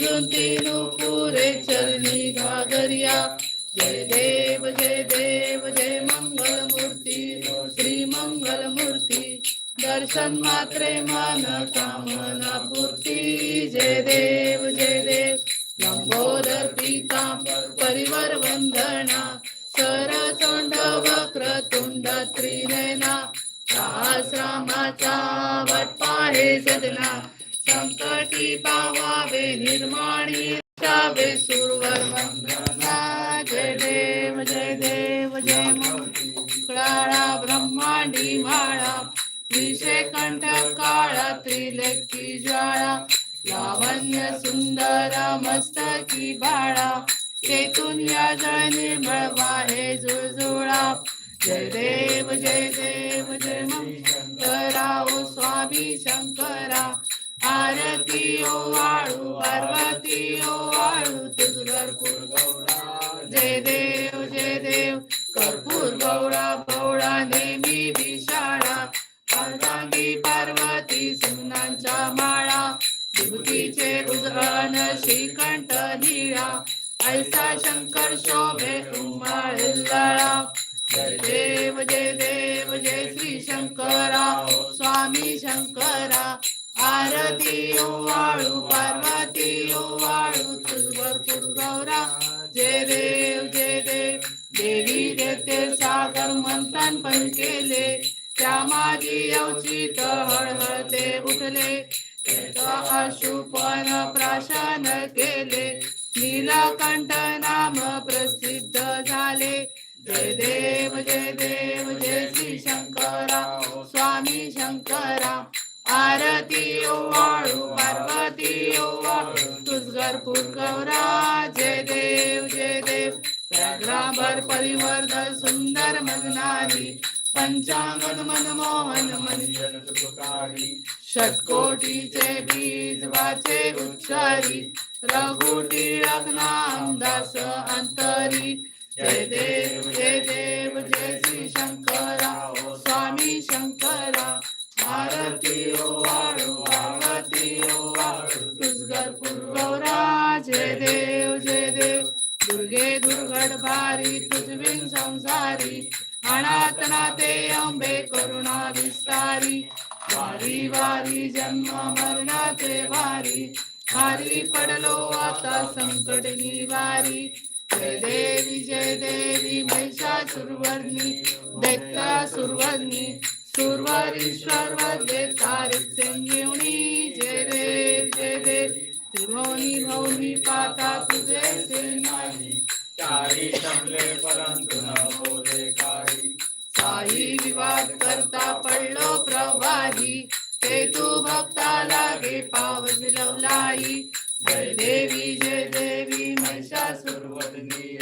झुंझुन पुरे चरणी घागरिया. जय देव जय देव जय मंगल मूर्ती श्री मंगल मूर्ती दर्शन मात्रे मन कामना पूर्ती. जय देव जय देव. लंबोदर पिता परिवर वंदना. सरतोंड वक्र तुंड त्रिनयना सहस्रामाचा वटपाहे सदना संकटी पावावे निर्माणी जावे सुरवर वंदना जय देव जय देव जय मंगळा ब्रह्मांडी माळा. विषय कंठ काळा त्रिलेखी ज्वाळा. लावण्य सुंदर मस्तकी बाळा. तेथून या जळ निर्मळ वाहे जुळजुळा. जय देव जय देव जय शंकरा ओ स्वामी शंकरा. आरती ओ वाळू पार्वती ओ वाळू तुझवर गौरा जय देव जय देव. कर्पूर गौरा पौळा नेहमी विशाळा अर्धांगी पार्वती सुनांच्या माळा विभूतीचे उजळण श्रीकंठ निळा. ऐसा शंकर शोभे उमळला जय देव जय देव जय श्री शंकरा स्वामी शंकरा. आरती वाळू पार्वती वाळू तुझवर गौरा जय देव जय देव. देवी देते सागर मंथन पण केले. त्या माझी अवचित हळहळते उठले. अशुपन प्राशन केले. नीलकंठ नाम प्रसिद्ध झाले. जय देव जय देव जय श्री शंकरा. स्वामी शंकरा. आरती ओवाळू पार्वती ओ तुझगरपूर गौरा जय देव जय देव. व्याघ्राभर परिवर्धन सुंदर मजनारी पंचांगन मनमोहन मंजन सुखकारी. षटकोटीचे बीज वाचे उच्चारी रघुटी नाम दास अंतरी. जय देव जय देव जय श्री शंकरा स्वामी शंकरा. भारती ओ वाळू पार्वती ओ वाळू. तुझगर गौरा जय देव जय देव. दुर्गे दुर्गड भारी तुझविन संसारी. अनाथना ते अंबे करुणा विस्तारी. वारी वारी जन्म मरणाचे वारी. हारी पडलो आता संकट निवारी. जय देवी जय देवी महिषासुरवर्णी दैत्या सुरवर्णी सुरवरीश्वर वदे तारिक संजीवनी जय देव जय देव त्रिभुवनी भवनी पाता तुझे से नाही चारी जमले परंतु न बोले काही काही विवाद करता पडलो प्रवाही ते तू भक्ता लागे पाव विलवलाई जय देवी जय देवी महिषासुर सुरवदनी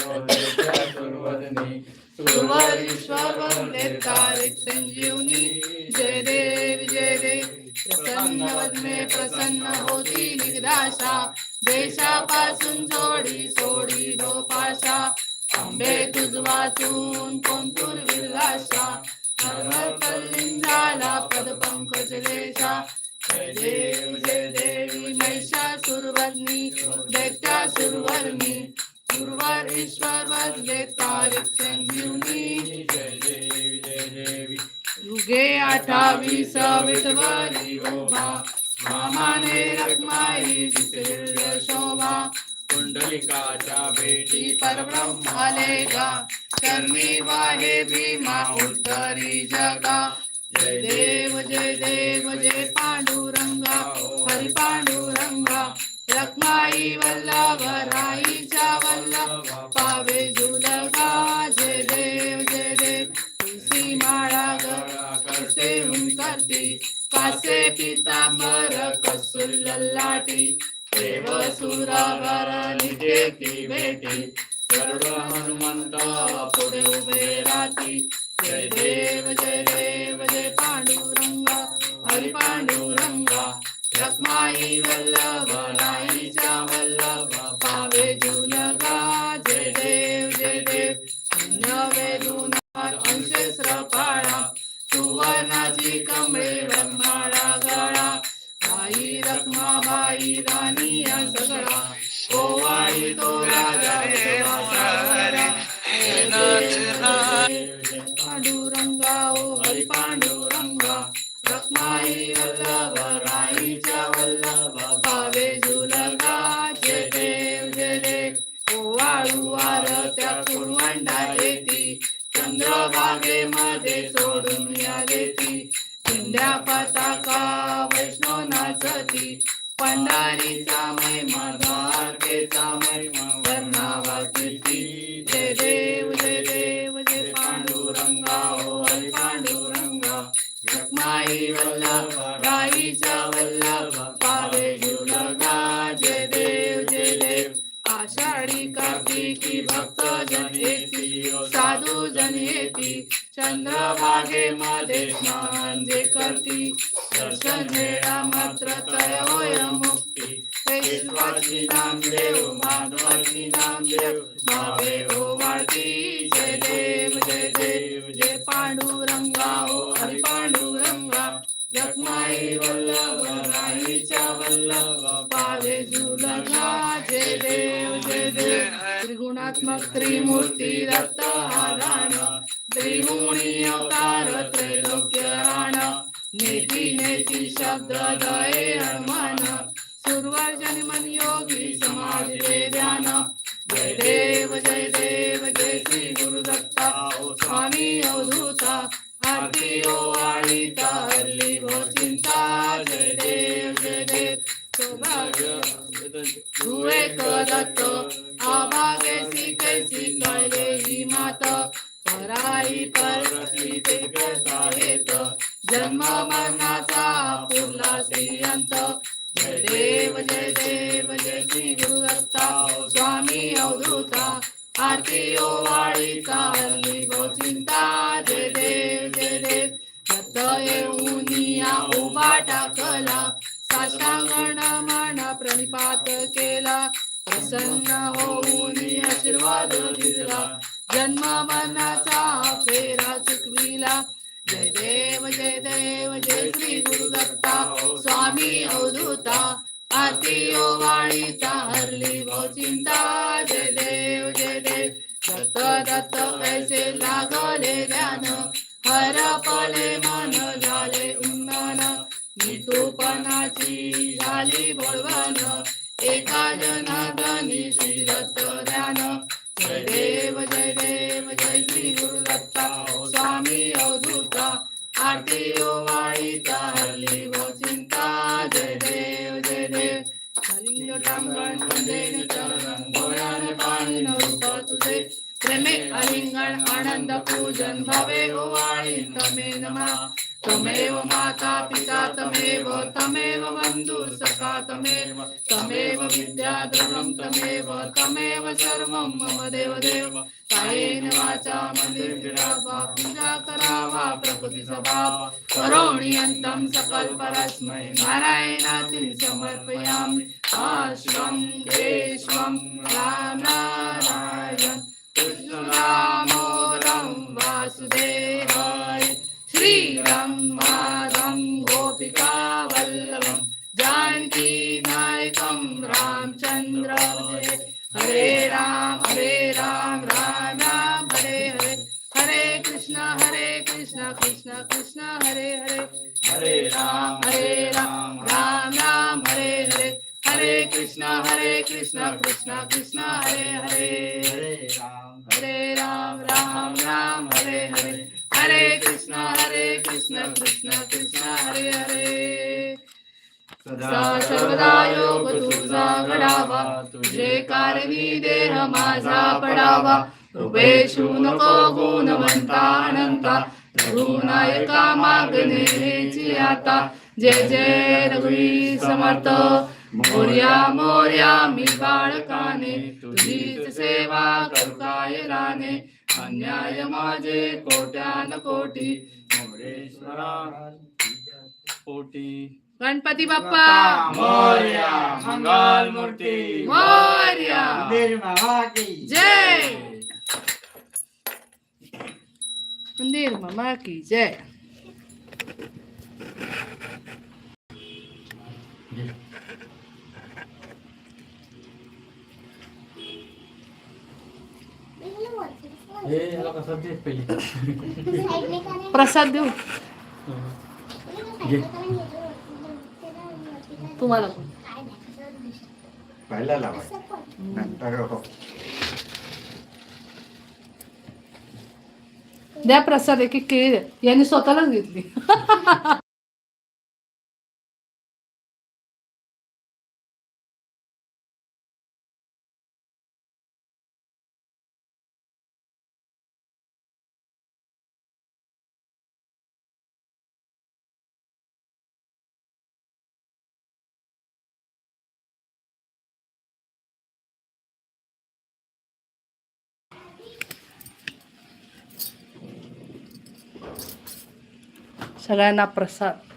सुरवरीश्वर वंदे संजीवनी जय देव जय देव प्रसन्न वदने प्रसन्न होती निगदाशा देशापासून सोडी सोडी भोपाशा आंबे तुझ वाचून कोणतूर विरलाशा हरहर कल्लिंग झाला पद पंकज रेषा जय देव जय देवी महिषासुरवर्णी दैत्या सुरवर्णी गुरुवार ईश्वर बदले तारीख संजीवनी युगे अठावीस विठवरी उभा. मामाने रखमाई दिसेल शोभा. कुंडलिकाच्या भेटी ती परब्रह्म आलेगा. शर्मी वाहे भीमा उत्तरी जगा. जय देव जय देव जय पांडू लखमाई रखमाई वल्लभ राईच्या वल्लभ पावे झुलगा जय देव जय देव. तुलसी माळा कसे करती कासे पितांबर कसूल लल्लाटी. देव सुरावर निघे की भेटी सर्व हनुमंत पुढे उभे राहती. जय देव जय देव जय पांडुरंगा हरि पांडुरंगा. रखमाई वल्लभ राईच्या वल्लभ पावे जुलगा जय देव जय देव नवे दुनार अंशेस्र पाळा सुवर्णाची कमळे ब्रह्माळा गळा बाई रखमा राणी राणी पताका वैष्णव नाचती पंढारीचा आषाढी कार्तिकी भक्त जन येती साधू जन येती चंद्रभागेमध्ये स्नान जे करती. दर्शन वेळा मात्र तय होय मुक्ती. पेशवाची नामदेव माधवाची नामदेव भावे हो ओ वाढती जय देव जय देव जय पांडुरंगा हो ओ हरी पांडुरंगा जगमाई वल्लभ त्रिगुणात्मक त्रिमूर्ती दत्त हाराण त्रिगुणी अवतार त्रैलोक्य राण नेती नेती शब्द दये हनुमान सुरवर्जन मन योगी समाज रे ध्यान जय देव जय देव जय श्री गुरुदत्ता ओ स्वामी अवधूता आरती ओ वाळीता एक दत्त आभागेसी कैसी कळले ही मात. पराई परसी ते करता येत जन्म मरणाचा पुरला श्रीयंत जय देव जय देव जय श्री गुरुदत्ता स्वामी अवधूता. आरती ओ वाळीचा हरली गो चिंता. जय देव जय देव. दत्त येऊनिया उभा टाकला. साष्टांगण मान प्रणिपात केला. प्रसन्न होऊन आशीर्वाद दिला जन्म मनाचा फेरा चुकविला जय देव जय देव जय श्री गुरुदत्ता. स्वामी अवधूता आरती ओ वाळीचा हरली भो चिंता. जय देव जय देव. दत्त दत्त ऐसे लागले ध्यान हरपले मन झाले उन्नन नितूपणाची झाली बोलवण. एका जनार्दनी श्री दत्त ध्यान जय देव जय देव जय श्री गुरुदत्ता स्वामी अवधूता आरती ओ वाळीचा हरली गो चिंता। जय देव जय देव। हरिंग टांगण मंदेन चरण गोळ्यान पाणी रूप तुझे। प्रेमे अलिंगण आनंद पूजन भवे ओवाळी तमे नमा। तमेव माता पिता तमेव तमेव बंधु सखा तमेव। विद्याद्रवं तमेव तमेव सर्वं मम देवदेव। कायेन वाचा मंदिरावा पूजा करावा प्रकृती स्वभाव करोणीयन्तं सकल्परस्मै परस्मै समर्पयामि। आश्वं देश्वं रामनारायण। नारायण कृष्ण वासुदेवाय। श्रीरं माधं गोपिका कृष्ण कृष्ण कृष्ण हरे हरे हरे राम राम राम हरे हरे हरे कृष्ण हरे कृष्ण कृष्ण कृष्ण हरे हरे सा सर्वदा योग तुझा घडावा तुझे कारणी देह माझा पडावा उभेशू नको गुणवंता अनंता रघुनायका मागणे आता जय जय रघुवीर समर्थ मोर्या मोर्या मी बाळकाने तुझीच सेवा करू काय राणे अन्याय माझे कोट्यान कोटी. मोरेश्वरा पोटी गणपती बाप्पा! मोर्या मंगल मूर्ती. मोर्या! जय! मंदिर मामा की जय! हे प्रसाद देऊ. तुम्हाला. पहिला हो. द्या प्रसाद एक एक केळी द्या. यांनी स्वतःलाच घेतली. सगळ्यांना प्रसाद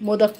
मोदक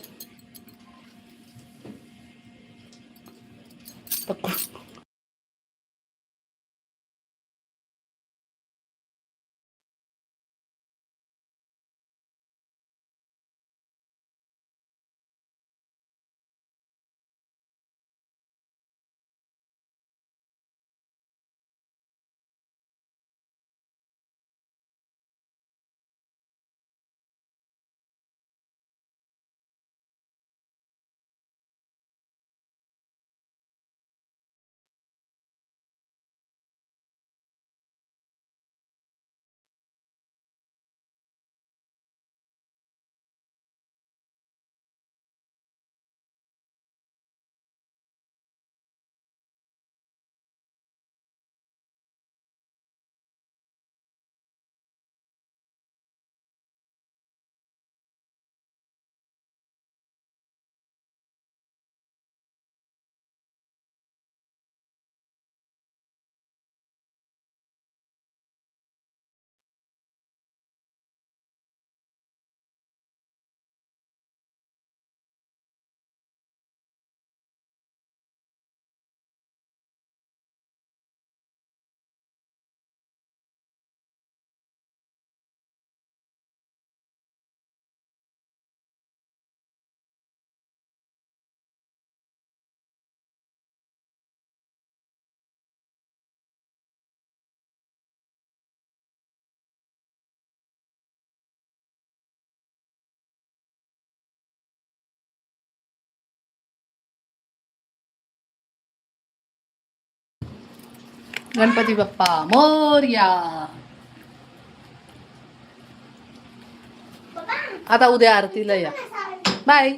गणपती बाप्पा मोरया. आता उद्या आरतीला या. बाय